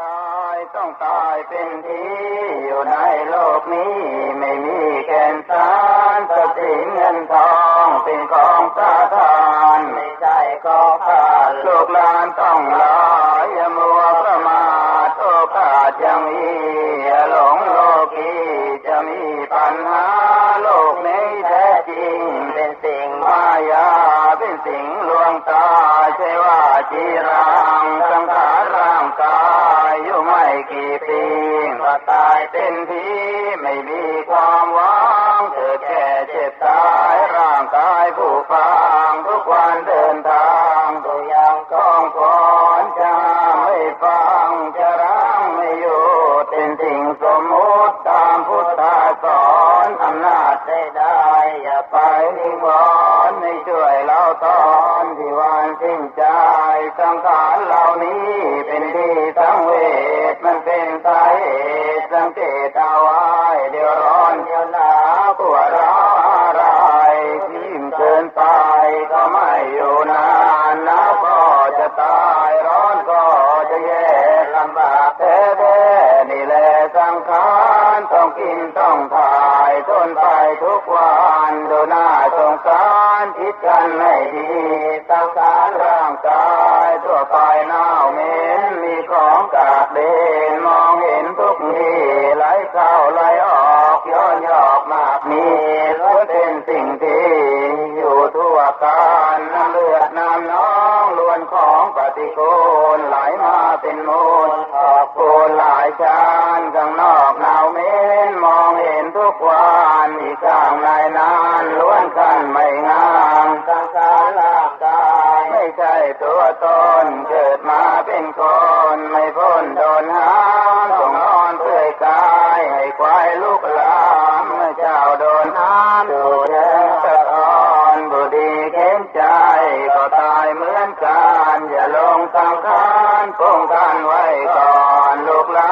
กายต้องตายเป็นทีอยู่ในโลกนี้ไม่มีแก่นสารสิ่งเงินทองเป็นของสาทานไม่ใช่ของขาดลูกหลานต้องลายอย่ามัวประมาทโอกาสยังมีอย่าหลงโลกีจะมีปัญหาโลกนี้แท้จริงเป็นสิ่งมายาเป็นสิ่งลวงตาใช่ว่าจีรัง กี่ปีก็ตายเป็นทีไม่มีความหวังเกิดแก่เจ็บตายร่างกายผู้ฟังทุกวันเดินทางตัวอย่างกองกอนจะไม่ฟังจะรังไม่อยู่เป็นสิ่งสมมุติตามพุทธาสอนอำนาจได้ได้อย่าไปนิวรณ์ให้ช่วยเราตอนที่วันสิ้นใจสังขารเหล่านี้เป็นที่สังเว ชมันเป็นสาเหตุสังเกตเอาไว้เดี๋ยวร้อนเดี๋ยวหนาวปวดร้าวอะไรทิ่งเกินไปก็ไม่อยู่นานหนาวก็จะตายร้อนก็จะแย่ลำบากแท้ๆนี่แหละสังขารต้องกินต้องทาน ทนไปทุกวันดูหน้าสงสารคิดกันให้ดีสังขารร่างกายทั่วไปเน่าเหม็นมีของกากเด่นมองเห็นทุกทีไหลเข้าไหลออกย้อนยอกมากมีล้วนเป็นสิ่งที่อยู่ทั่วกันน้ำเลือดน้ำน้องล้วนของปฏิกูลไหลมาเป็นมูล โคนหลายชานข้างนอกหนาวเหม็นมองเห็นทุกวันอีกข้างในนานล้วนกันไม่งามสังขารร่างกายไม่ใช่ตัวตนเกิดมาเป็นคนไม่พ้นโดนหามต้องนอนเพื่อยกายให้ควายลูกหลามเมื่อเจ้าโดนหามดูเดินสะท้อนบุดีเข้มใจก็ตายเหมือนกันอย่าลงสังขารป้องกันไว้ก่อน ลู